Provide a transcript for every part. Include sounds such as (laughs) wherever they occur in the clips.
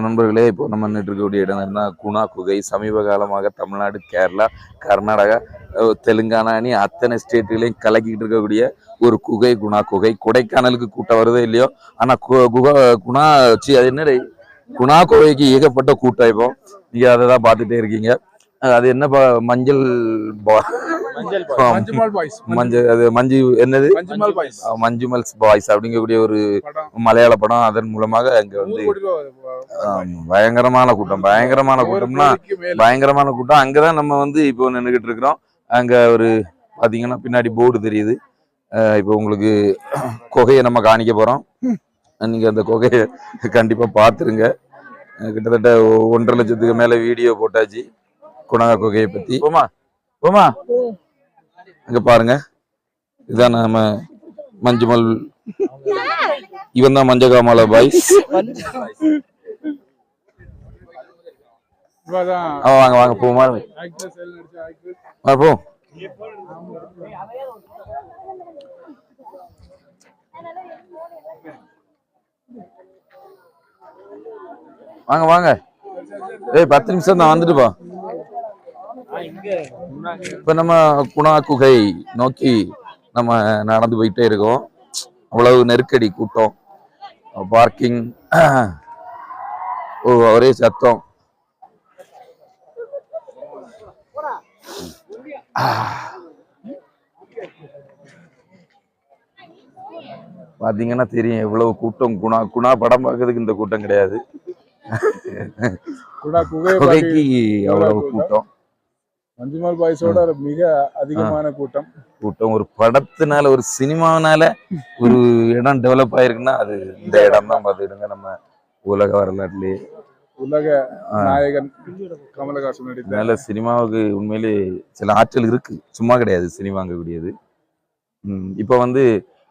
நண்பர்களே இப்போ நம்ம நின்று இருக்கக்கூடிய இடம் என்ன? குணா குகை. சமீப காலமாக தமிழ்நாடு கேரளா கர்நாடகா அஹ் தெலுங்கானானி அத்தனை ஸ்டேட்டுகளையும் கலக்கிட்டு இருக்கக்கூடிய ஒரு குகை குணா குகை. கொடைக்கானலுக்கு கூட்டம் வருதோ இல்லையோ? ஆனால் கு- குகா குணா சி அது என்ன குணா குகைக்கு ஏகப்பட்ட கூட்டம் இப்போ. நீங்கள் அதை தான் பார்த்துட்டே இருக்கீங்க. அது என்ன மஞ்சள் அது மஞ்சு என்னது? மஞ்சுமால் பாய்ஸ். அஹ் மஞ்சுமல்ஸ் பாய்ஸ் அப்படிங்கக்கூடிய ஒரு மலையாள படம். அதன் மூலமாக அங்க வந்து பயங்கரமான கூட்டம். பயங்கரமான ஒரு கூட்டம்னா பயங்கரமான கூட்டம். அங்கதான் நம்ம வந்து இப்போ நின்றுகிட்டு இருக்கிறோம். அங்க ஒரு பாத்தீங்கன்னா பின்னாடி போர்டு தெரியுது. இப்போ உங்களுக்கு குகையை நம்ம காணிக்க போறோம். நீங்க அந்த குகையை கண்டிப்பா பாத்துருங்க கிட்டத்தட்ட ஒன்றரை லட்சத்துக்கு மேல வீடியோ போட்டாச்சு. குணா குகையை பத்தி. போமா? போமா? அங்க பாருங்க. இதான் நம்ம மஞ்சுமல். இவன் தான் மஞ்சகாமால பாய்ஸ். வாங்க வாங்க போமா போ வாங்க வாங்க ஏய் பத்து நிமிஷம் தான் வந்துட்டு போ. இப்ப நம்ம குணா குகை நோக்கி நம்ம நடந்து போயிட்டே இருக்கோம். அவ்வளவு நெருக்கடி கூட்டம் பார்க்கிங் ஒரே சத்தம். பாத்தீங்கன்னா தெரியும் எவ்வளவு கூட்டம் குணா குணா படம் பார்க்கறதுக்கு இந்த கூட்டம் கிடையாது. குடா குகை குகைக்கு அவ்வளவு கூட்டம். மஞ்சுமால் பாய்ஸோட மிக அதிகமான கூட்டம். கூட்டம். ஒரு படத்தினால ஒரு சினிமானால ஒரு இடம் டெவலப் ஆயிருக்குன்னா அது இந்த இடம் தான் பார்த்துக்கிடுங்க. நம்ம உலக வரலாற்றுலயே உலக. நாயகன் கமலஹாசன் நடித்த அதனால சினிமாவுக்கு உண்மையிலே சில ஆற்றல் இருக்கு. சும்மா கிடையாது சினிமாங்கக்கூடியது ம் இப்போ வந்து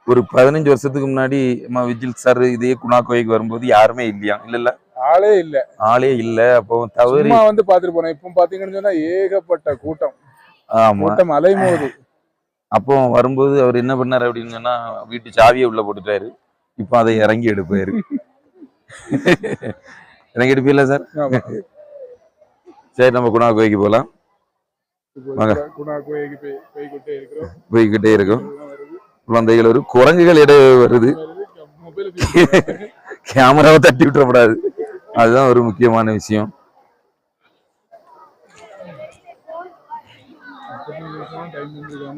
ஒரு பதினஞ்சு வருஷத்துக்கு முன்னாடி நம்ம விஜில் சார் இதே குணா கோயிலுக்கு வரும்போது யாருமே இல்லையா? இல்ல இல்ல. ஆளே இல்ல. ஆளே இல்ல. அப்போ தவறி வந்து பாத்துட்டு போனேன். இப்ப பாத்தீங்கன்னு சொன்னா ஏகப்பட்ட கூட்டம். கூட்டம் அலைமோது. அப்போ வரும்போது அவர் என்ன பண்ணாரு அப்படின்னு சொன்னா வீட்டு சாவியை உள்ள போட்டுட்டாரு. இப்போ அதை இறங்கி எடுப்பாரு. இறங்கி எடுப்பீங்களா சார். சரி நம்ம குணா கோயிலுக்கு போகலாம். போய்கிட்டே இருக்கும். குழந்தைகள் வரும் குரங்குகள் இட வருது. கேமராவை (laughs) தட்டி விட்டுறக்கூடாது. அதுதான் ஒரு முக்கியமான விஷயம்.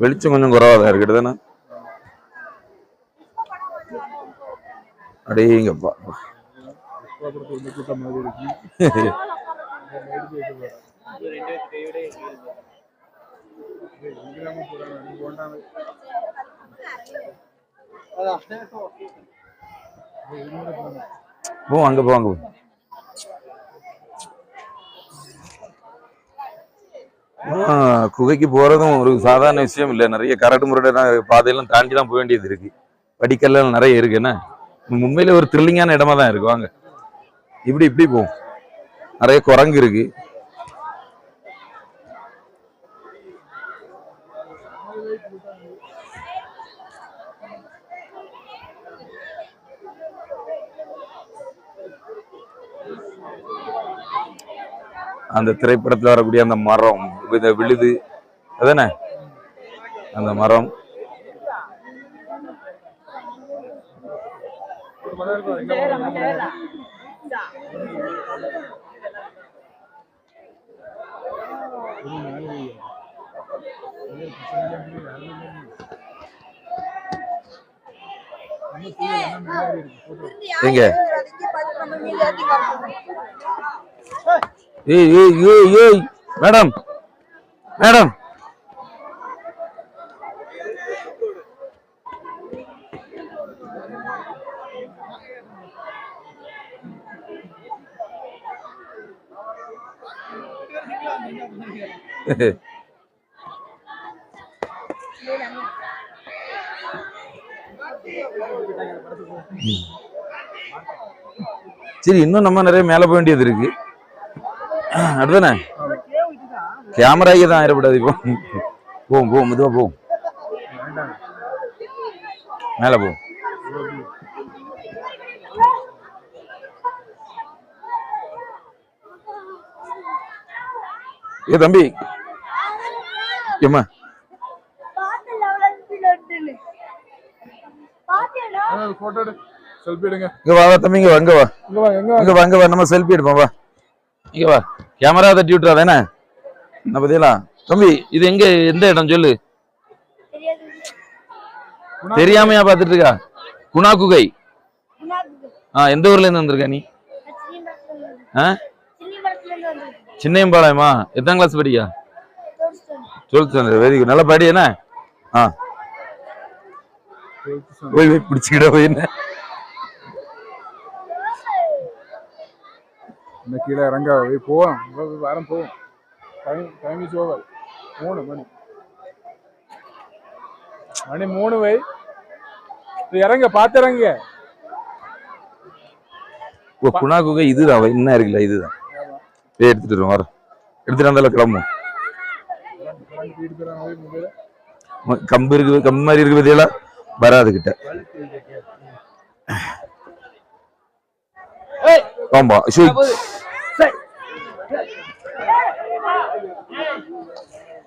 வெளிச்சம் கொஞ்சம் குறவாக தான் இருக்கு தானே அடேங்கப்பா போ அங்க போ அங்க போ. குகைக்கு போறதும் ஒரு சாதாரண விஷயம் இல்லை. நிறைய கரடு முரடான பாதையெல்லாம் தாண்டி தான் போக வேண்டியது இருக்கு. படிக்கல்லாம் நிறைய இருக்கு. என்ன? உண்மையில ஒரு த்ரில்லிங்கான இடமா தான் இருக்கு. வாங்க. இப்படி இப்படி போகும் நிறைய குரங்கு இருக்கு. அந்த திரைப்படத்துல வரக்கூடிய அந்த மரம் இந்த விழுது அதானே? அந்த மரம். எங்க? ஏய் ஏய் ஏய் ஏய். மேடம். மேடம். சரி இன்னும் நம்ம நிறைய மேல போக வேண்டியது இருக்கு. அடுத்தானே கேமராய்க்கு தான் ஆயிடப்படாது இப்போ போவோம் போவோம் மெதுவாக போவோம் மேலே போவோம் ஏ தம்பி ஏம்மா இங்க வா தம்பி இங்க வாங்க வா இங்க வா இங்க வா நம்ம செல்ஃபி எடுப்போம் வா இங்கே வா. கேமரா தட்டி விட்டுறா தானே என்ன பார்த்தீங்களா தம்பி இது எங்க எந்த இடம் சொல்லு? தெரியாமையா பாத்துட்டு இருக்கா குணா குகை. ஆ எந்த ஊர்ல இருந்து வந்திருக்க நீ? ஆ? சின்னையம்பாளையமா? எத்தனை கிளாஸ் படிக்கா? டுவெல்த் ஸ்டாண்டர்ட் வெரி குட் நல்லா படி என்ன? ஆ. போய் போய் பிடிச்சிக்கிட போய் என்ன? கீழே இறங்க போவோம். வாரம் போவோம். டைம் டைம் இஸ் ஓவர் மூணு மணி. மணி மூணு வை. இறங்க பார்த்து இறங்க ஓ குணா குகை இதுதான் என்ன இருக்குல்ல இதுதான். போய் எடுத்துட்டு வரோம் வரோம். எடுத்துட்டு வந்தாலும் கிளம்பும் கம்பு இருக்கு கம்பு மாதிரி இருக்கு பத்தியெல்லாம் வராது கிட்ட. ஆமா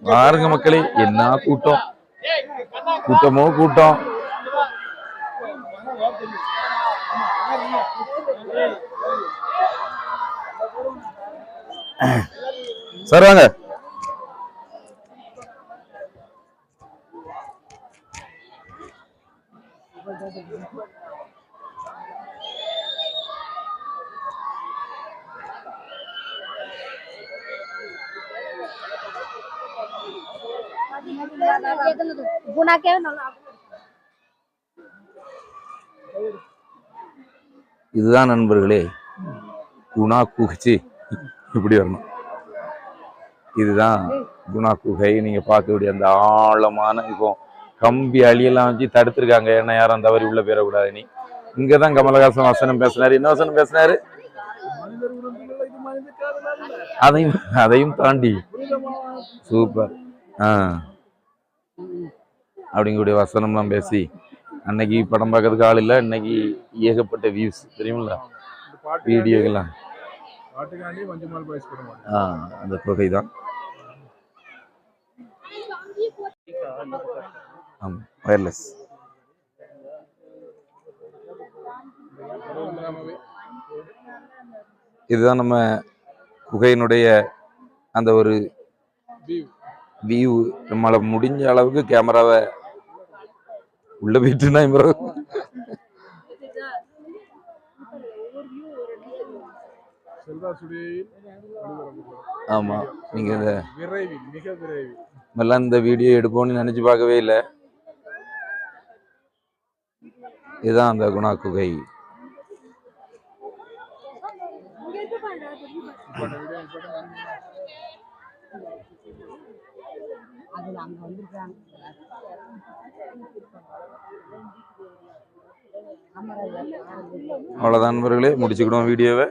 பாருங்க மக்களே என்ன கூட்டம்? கூட்டமோ கூட்டம்? சார் வாங்க. இதுதான் நண்பர்களே குணா குகை இப்படி வரணும். இதுதான் குணா குகை நீங்க பார்க்கக்கூடிய அந்த ஆழமான இப்போ கம்பி அழியெல்லாம் வச்சு தடுத்திருக்காங்க. ஏன்னா யாரும் தவறி உள்ள போயிடக்கூடாது நீ இங்கதான் கமலஹாசன் வசனம் பேசினாரு. என்ன வசனம் பேசினாரு. அதையும் அதையும் தாண்டி சூப்பர். ஆ. அப்படிங்கக்கூடிய வசனம்லாம் பேசி அன்னைக்கு படம் பார்க்கறதுக்கு ஆள் இல்லை இன்னைக்கு ஏகப்பட்ட வியூஸ் தெரியுமில்ல? வீடியோக்கெல்லாம். ஆ அந்த தொகை தான். ஆமாம் ஒயர்லெஸ் இதுதான் நம்ம குகையினுடைய அந்த ஒரு வியூ நம்மள முடிஞ்ச அளவுக்கு கேமராவை உள்ள போயிட்டுனா சுடியில் ஒளிபரப்பு ஆமா நீங்க இந்த விரைவில் இந்த வீடியோ எடுப்போம்னு நினைச்சு பார்க்கவே இல்லை இதுதான் அந்த குணா குகை அதில் அங்கே வந்திருக்காங்க அவ்வளோதான் நண்பர்களே முடிச்சுக்கிடுவோம் வீடியோவை.